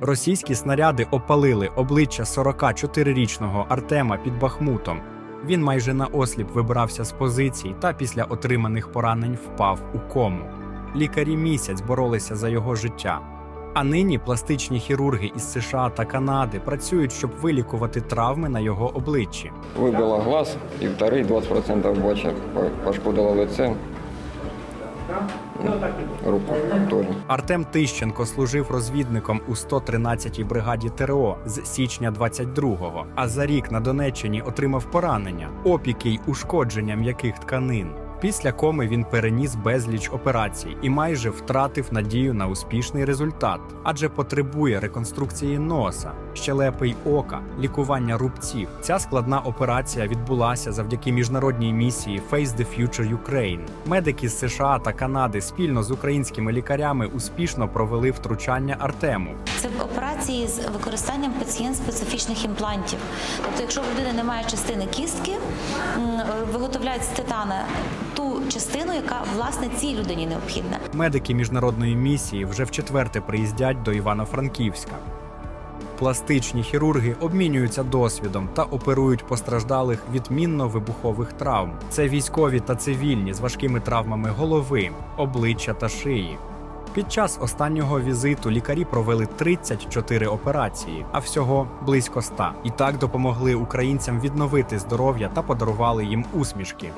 Російські снаряди опалили обличчя 44-річного Артема під Бахмутом. Він майже наосліп вибрався з позицій та після отриманих поранень впав у кому. Лікарі місяць боролися за його життя. А нині пластичні хірурги із США та Канади працюють, щоб вилікувати травми на його обличчі. Выбила глаз и вторые 20% бачок по- пошкодила лице. Руку тоже. Артем Тищенко служив розвідником у 113-й бригаді ТРО з січня 22-го, а за рік на Донеччині отримав поранення, опіки й ушкодження м'яких тканин. Після коми він переніс безліч операцій і майже втратив надію на успішний результат, адже потребує реконструкції носа, щелепи й ока, лікування рубців. Ця складна операція відбулася завдяки міжнародній місії Face the Future Ukraine. Медики з США та Канади спільно з українськими лікарями успішно провели втручання Артему. Це операції з використанням пацієнт-специфічних імплантів. Тобто, якщо в людини немає частини кістки, виготовляють з титана ту частину, яка власне цій людині необхідна. Медики міжнародної місії вже вчетверте приїздять до Івано-Франківська. Пластичні хірурги обмінюються досвідом та оперують постраждалих від мінно-вибухових травм. Це військові та цивільні з важкими травмами голови, обличчя та шиї. Під час останнього візиту лікарі провели 34 операції, а всього близько 100. І так допомогли українцям відновити здоров'я та подарували їм усмішки.